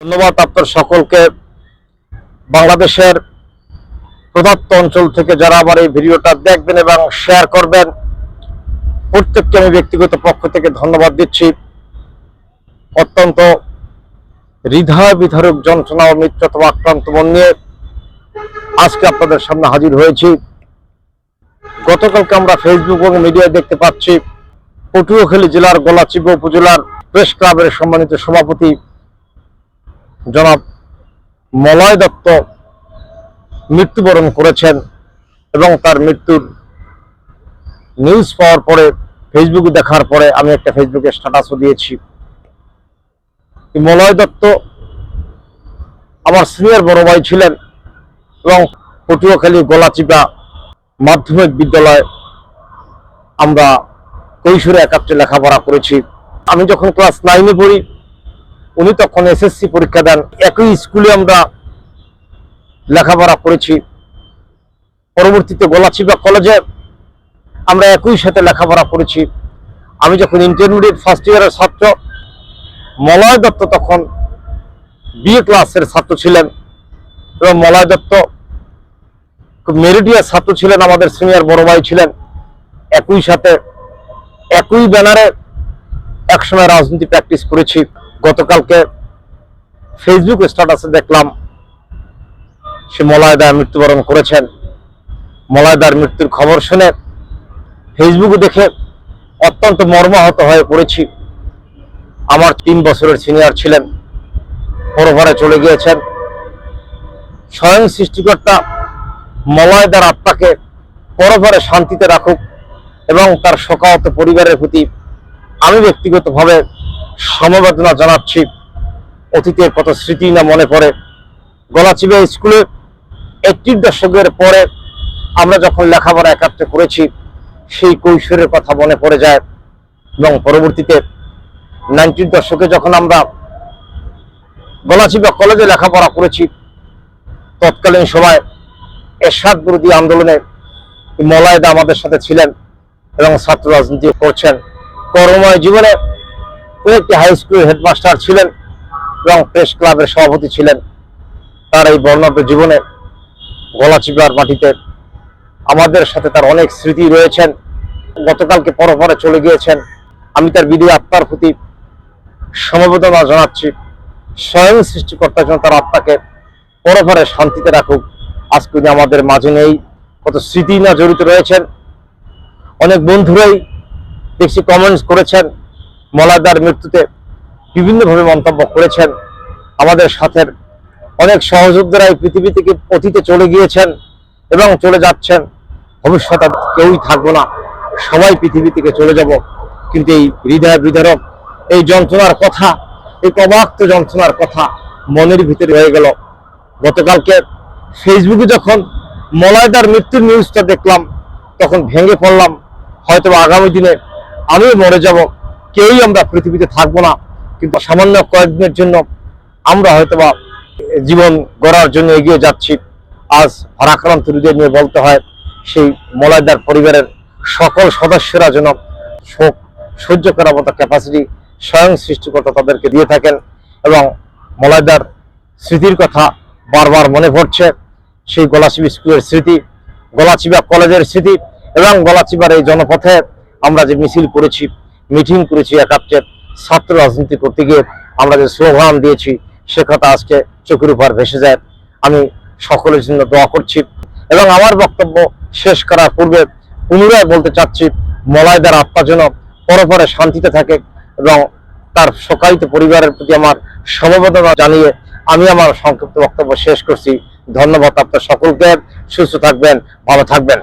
ধন্যবাদ আপনার সকলকে। বাংলাদেশের প্রদত্ত অঞ্চল থেকে যারা আমার এই ভিডিওটা দেখবেন এবং শেয়ার করবেন, প্রত্যেককে আমি ব্যক্তিগত পক্ষ থেকে ধন্যবাদ দিচ্ছি। অত্যন্ত হৃদয় বিধারক যন্ত্রণা ও মিত্রতম আক্রান্ত মন নিয়ে আজকে আপনাদের সামনে হাজির হয়েছি। গতকালকে আমরা ফেসবুক এবং মিডিয়ায় দেখতে পাচ্ছি, পটুয়াখালী জেলার, গোলাচিব উপজেলার প্রেস ক্লাবের সম্মানিত সভাপতি জনাব মলয় দত্ত মৃত্যুবরণ করেছেন এবং তার মৃত্যুর নিউজ পাওয়ার পরে ফেসবুকে দেখার পরে আমি একটা ফেসবুকে স্ট্যাটাসও দিয়েছি। মলয় দত্ত আমার সিনিয়র বড় ভাই ছিলেন এবং পটুয়াখালী গোলাচিপা মাধ্যমিক বিদ্যালয় আমরা কৈশোরে একাত্রে লেখাপড়া করেছি। আমি যখন ক্লাস নাইনে পড়ি উনি তখন এসএসসি পরীক্ষা দেন। একই স্কুলে আমরা লেখাপড়া করেছি। পরবর্তীতে গোলাচিপা কলেজে আমরা একই সাথে লেখাপড়া করেছি। আমি যখন ইন্টারমিডিয়েট ফার্স্ট ইয়ারের ছাত্র, মলয় দত্ত তখন বিএ ক্লাসের ছাত্র ছিলেন এবং মলয় দত্ত মেরিটিয়াস ছাত্র ছিলেন, আমাদের সিনিয়র বড় ভাই ছিলেন। একই সাথে একই ব্যানারে একসময় রাজনীতি প্র্যাকটিস করেছি। গতকালকে ফেসবুক স্ট্যাটাসে দেখলাম সে মলয়দার মৃত্যুবরণ করেছেন। মলয়দার মৃত্যুর খবর শুনে ফেসবুকে দেখে অত্যন্ত মর্মাহত হয়ে পড়েছি। আমার তিন বছরের সিনিয়র ছিলেন, পরভারে চলে গিয়েছেন। স্বয়ং সৃষ্টিকর্তা মলয়দার আত্মাকে পরভারে শান্তিতে রাখুক এবং তার শোকাহত পরিবারের প্রতি আমি ব্যক্তিগতভাবে সমবেদনা জানাচ্ছি। অতীতের কত স্মৃতি না মনে পড়ে। গলাচিবা স্কুলে একটির দশকের পরে আমরা যখন লেখাপড়া একাত্রে করেছি, সেই কৈশোরের কথা মনে পড়ে যায় এবং পরবর্তীতে নাইনটির দশকে যখন আমরা গলাচিবা কলেজে লেখাপড়া করেছি, তৎকালীন সময় এরশাদ বিরোধী আন্দোলনে মলায়দা আমাদের সাথে ছিলেন এবং ছাত্র রাজনীতি করছেন। কর্মময় জীবনে একটি হাই স্কুলের হেডমাস্টার ছিলেন এবং প্রেস ক্লাবের সভাপতি ছিলেন। তার এই বর্ণাঢ্য জীবনে গলাচিপার মাটিতে আমাদের সাথে তার অনেক স্মৃতি রয়েছেন। গতকালকে পরপরে চলে গিয়েছেন। আমি তার বিধি আত্মার প্রতি সমবেদনা জানাচ্ছি। স্বয়ং সৃষ্টিকর্তার জন্য তার আত্মাকে পরপরে শান্তিতে রাখুক। আজকে উনি আমাদের মাঝে নেই। কত স্মৃতি না জড়িত রয়েছেন। অনেক বন্ধুরাই দেখছি কমেন্টস করেছেন। মলাদার মৃত্যুতে বিভিন্নভাবে মন্তব্য করেছেন। আমাদের সাথে অনেক সহযোগীরা এই পৃথিবী থেকে অতীতে চলে গিয়েছেন এবং চলে যাচ্ছেন। ভবিষ্যতে কেউই থাকব না। সবাই পৃথিবী থেকে চলে যাব। কিন্তু এই হৃদয় বিদারক, এই যন্ত্রণার কথা, এই প্রবাক্ত যন্ত্রণার কথা মনের ভিতরে হয়ে গেল। গতকালকে ফেসবুকে যখন মলয়দার মৃত্যুর নিউজটা দেখলাম, তখন ভেঙে পড়লাম। হয়তো আগামী দিনে আমিও মরে যাব। কেউই আমরা পৃথিবীতে থাকব না, কিন্তু সামান্য কয়েকদিনের জন্য আমরা হয়তোবা জীবন গড়ার জন্য এগিয়ে যাচ্ছি। আজ ভারাক্রান্ত হৃদয় নিয়ে বলতে হয়, সেই মলাইদার পরিবারের সকল সদস্যরা যেন শোক, সহ্য করার মতো ক্যাপাসিটি স্বয়ং সৃষ্টিকর্তা তাদেরকে দিয়ে থাকেন এবং মলাইদার স্মৃতির কথা বারবার মনে পড়ছে। সেই গলাচিবি স্কুলের স্মৃতি গলাচিবা কলেজের স্মৃতি এবং গলাচিবার এই জনপথে আমরা যে মিছিল করেছি মিটিং করেছি একাত্রে ছাত্র রাজনীতি করতে গিয়ে আমরা যে স্লোগান দিয়েছি, সে কথা আজকে চোখের উপর ভেসে যায়। আমি সকলের জন্য দোয়া করছি এবং আমার বক্তব্য শেষ করার পূর্বে পুনরায় বলতে চাচ্ছি মলায়দার আত্মা যেন পরপরে শান্তিতে থাকে এবং তার শোকায়িত পরিবারের প্রতি আমার সমবেদনা জানিয়ে আমি আমার সংক্ষিপ্ত বক্তব্য শেষ করছি। ধন্যবাদ আপনার সকলকে। সুস্থ থাকবেন, ভালো থাকবেন।